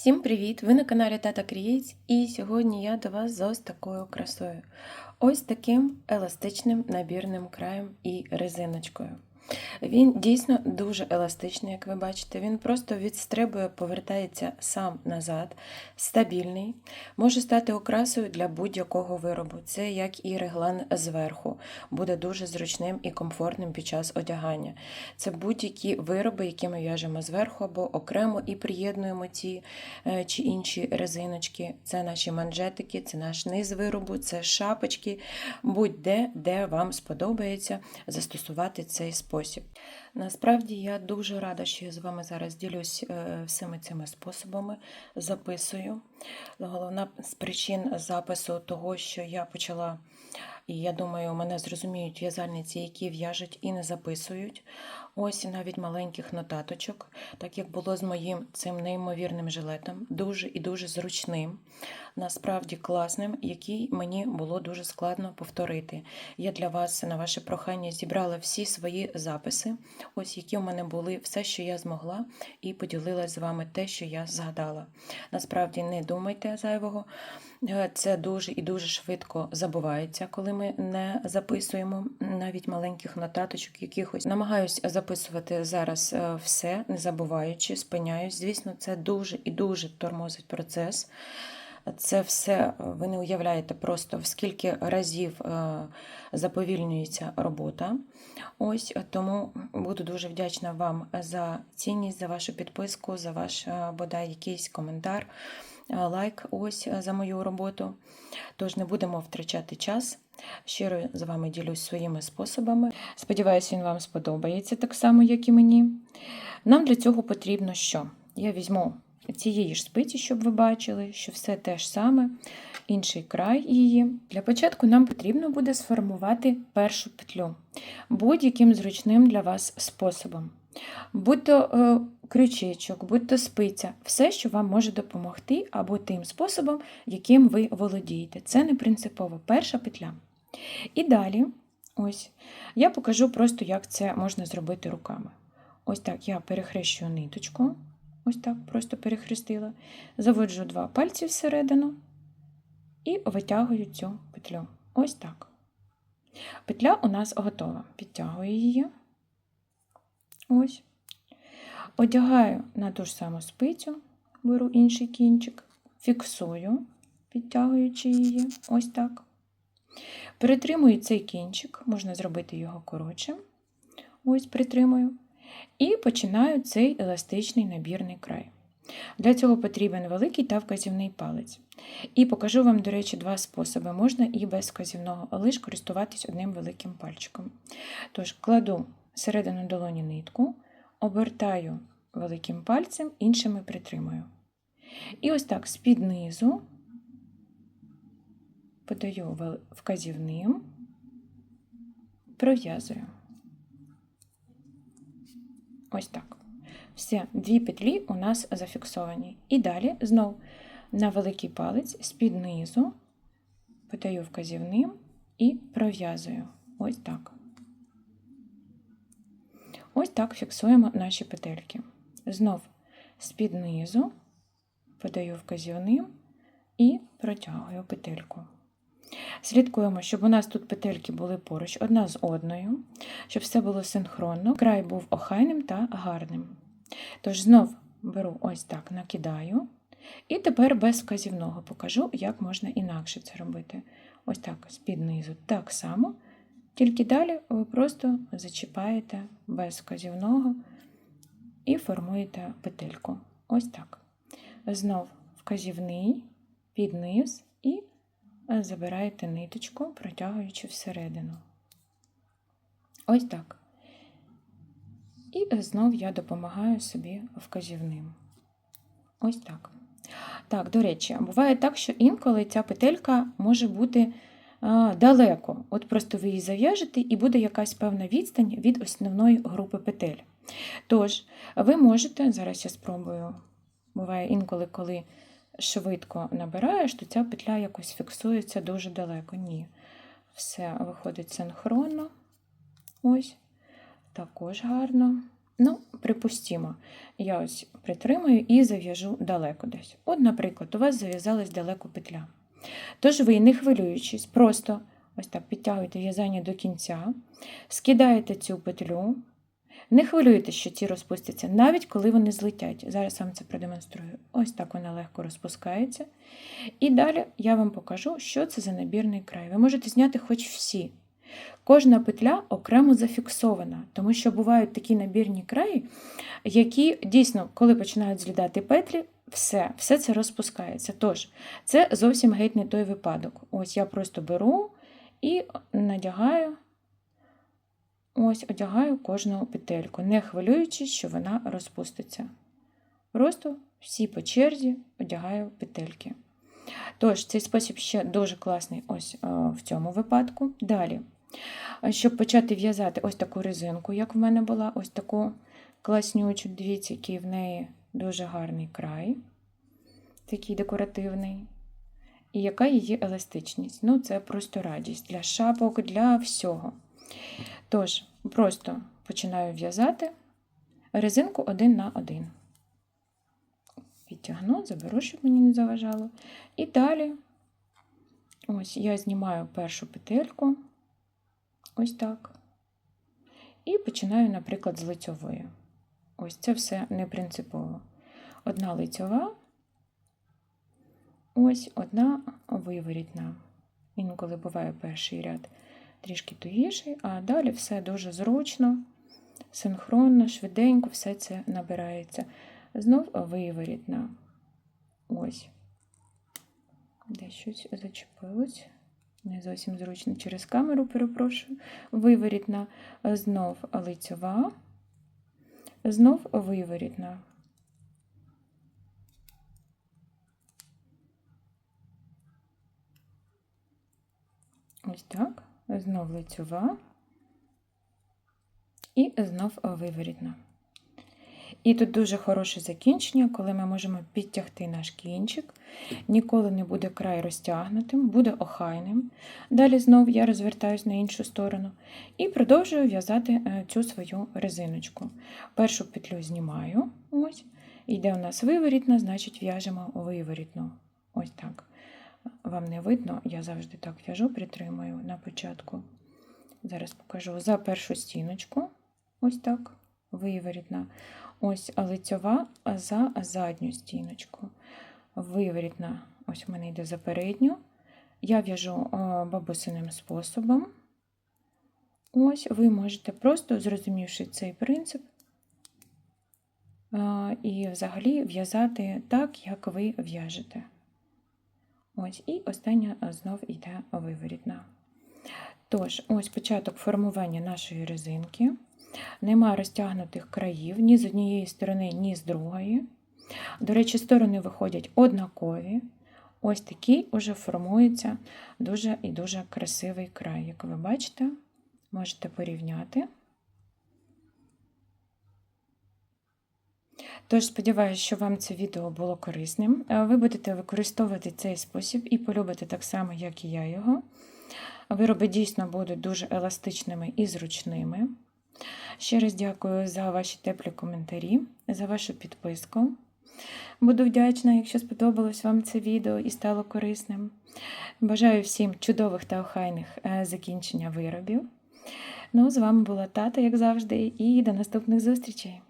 Всім привіт! Ви на каналі Тата Creates і сьогодні я до вас з ось такою красою. Ось таким еластичним набірним краєм і резиночкою. Він дійсно дуже еластичний, як ви бачите. Він просто відстрибує, повертається сам назад, стабільний, може стати окрасою для будь-якого виробу. Це як і реглан зверху, буде дуже зручним і комфортним під час одягання. Це будь-які вироби, які ми в'яжемо зверху або окремо і приєднуємо ті е, чи інші резиночки. Це наші манжетики, це наш низ виробу, це шапочки, будь-де, де вам сподобається застосувати цей спосіб. Насправді я дуже рада, що я з вами зараз ділюсь е, всіми цими способами, записую. Головна з причин запису того, що я почала, і я думаю, мене зрозуміють в'язальниці, які в'яжуть і не записують. Ось навіть маленьких нотаточок, так як було з моїм цим неймовірним жилетом, дуже і дуже зручним, насправді класним, який мені було дуже складно повторити. Я для вас на ваше прохання зібрала всі свої записи, ось які в мене були, все, що я змогла, і поділилась з вами те, що я згадала. Насправді не думайте зайвого. Е, Це дуже і дуже швидко забувається, коли ми не записуємо навіть маленьких нотаточок, якихось намагаюсь записувати зараз е, все, не забуваючи, спиняюсь. Звісно, це дуже і дуже тормозить процес. Це все е, ви не уявляєте просто в скільки разів е, заповільнюється робота. Ось тому буду дуже вдячна вам за цінність, за вашу підписку, за ваш е, бодай якийсь коментар, е, лайк ось е, за мою роботу. Тож не будемо втрачати час. Щиро з вами ділюсь своїми способами. Сподіваюся, він вам сподобається так само, як і мені. Нам для цього потрібно що? Я візьму цієї ж спиці, щоб ви бачили, що все те ж саме, інший край її. Для початку нам потрібно буде сформувати першу петлю будь-яким зручним для вас способом. Будь то е, крючечок, будь то спиця, все, що вам може допомогти, або тим способом, яким ви володієте. Це не принципово перша петля. І далі, ось, я покажу просто, як це можна зробити руками. Ось так я перехрещую ниточку. Ось так, просто перехрестила. Заводжу два пальці всередину і витягую цю петлю. Ось так. Петля у нас готова. Підтягую її. Ось. Одягаю на ту ж саму спицю, беру інший кінчик, фіксую, підтягуючи її. Ось так. Перетримую цей кінчик, можна зробити його коротшим. Ось притримую. І починаю цей еластичний набірний край. Для цього потрібен великий та вказівний палець. І покажу вам, до речі, два способи. Можна і без вказівного, але ж користуватись одним великим пальчиком. Тож, кладу середину долоні нитку, обертаю великим пальцем, іншими притримую. І ось так з-під низу подаю вказівним, пров'язую. Ось так. Все, дві петлі у нас зафіксовані. І далі знов на великий палець з-під низу подаю вказівним і пров'язую. Ось так. Ось так фіксуємо наші петельки. Знов з-під низу подаю вказівним і протягую петельку. Слідкуємо, щоб у нас тут петельки були поруч одна з одною, щоб все було синхронно, край був охайним та гарним. Тож знов беру ось так, накидаю. І тепер без вказівного покажу, як можна інакше це робити. Ось так, з-під так само. Тільки далі ви просто зачіпаєте без вказівного і формуєте петельку. Ось так. Знов вказівний, під низ і забираєте ниточку, протягуючи всередину. Ось так. І знов я допомагаю собі вказівним. Ось так. Так, до речі, буває так, що інколи ця петелька може бути а, далеко. От просто ви її зав'яжете, і буде якась певна відстань від основної групи петель. Тож, ви можете, зараз я спробую, буває інколи, коли швидко набираєш, то ця петля якось фіксується дуже далеко. Ні. Все виходить синхронно. Ось, також гарно. Ну, припустімо, я ось притримаю і зав'яжу далеко десь. От, наприклад, у вас зав'язалась далеко петля. Тож ви, не хвилюючись, просто ось так підтягуєте в'язання до кінця, скидаєте цю петлю, не хвилюйтесь, що ці розпустяться, навіть коли вони злетять. Зараз вам це продемонструю. Ось так вона легко розпускається. І далі я вам покажу, що це за набірний край. Ви можете зняти хоч всі. Кожна петля окремо зафіксована, тому що бувають такі набірні краї, які дійсно, коли починають злітати петлі, все, все це розпускається. Тож, це зовсім геть не той випадок. Ось я просто беру і надягаю, ось одягаю кожну петельку, не хвилюючись, що вона розпуститься. Просто всі по черзі одягаю петельки. Тож, цей спосіб ще дуже класний ось е, в цьому випадку. Далі, щоб почати в'язати ось таку резинку, як в мене була, ось таку класнючу, дивіться, який в неї дуже гарний край, такий декоративний. І яка її еластичність? Ну, це просто радість для шапок, для всього. Тож, просто починаю в'язати резинку один на один. Підтягну, заберу, щоб мені не заважало. І далі, ось я знімаю першу петельку, ось так. І починаю, наприклад, з лицьової. Ось це все не принципово. Одна лицьова, ось одна виворітна. Інколи буває перший ряд трішки тугіший, а далі все дуже зручно, синхронно, швиденько, все це набирається. Знов виворітна. Ось. Де щось зачепилось. Не зовсім зручно через камеру, перепрошую. Виворітна, знов лицьова, знов виворітна. Ось так. Знов лицьова і знов виворітна. І тут дуже хороше закінчення, коли ми можемо підтягти наш кінчик, ніколи не буде край розтягнутим, буде охайним. Далі знов я розвертаюсь на іншу сторону і продовжую в'язати е, цю свою резиночку. Першу петлю знімаю, ось, йде у нас виворітна, значить в'яжемо виворітну. Ось так. Вам не видно, я завжди так в'яжу, притримую на початку. Зараз покажу за першу стіночку, ось так, виворітна. Ось лицьова за задню стіночку. Виворітна, ось в мене йде за передню. Я в'яжу бабусиним способом. Ось ви можете просто, зрозумівши цей принцип, і взагалі в'язати так, як ви в'яжете. Ось, і остання знов йде виворітна. Тож, ось початок формування нашої резинки. Нема розтягнутих країв ні з однієї сторони, ні з другої. До речі, сторони виходять однакові. Ось такий уже формується дуже і дуже красивий край. Як ви бачите, можете порівняти. Тож, сподіваюся, що вам це відео було корисним. Ви будете використовувати цей спосіб і полюбите так само, як і я його. Вироби дійсно будуть дуже еластичними і зручними. Ще раз дякую за ваші теплі коментарі, за вашу підписку. Буду вдячна, якщо сподобалось вам це відео і стало корисним. Бажаю всім чудових та охайних е, закінчення виробів. Ну, з вами була тата, як завжди, і до наступних зустрічей!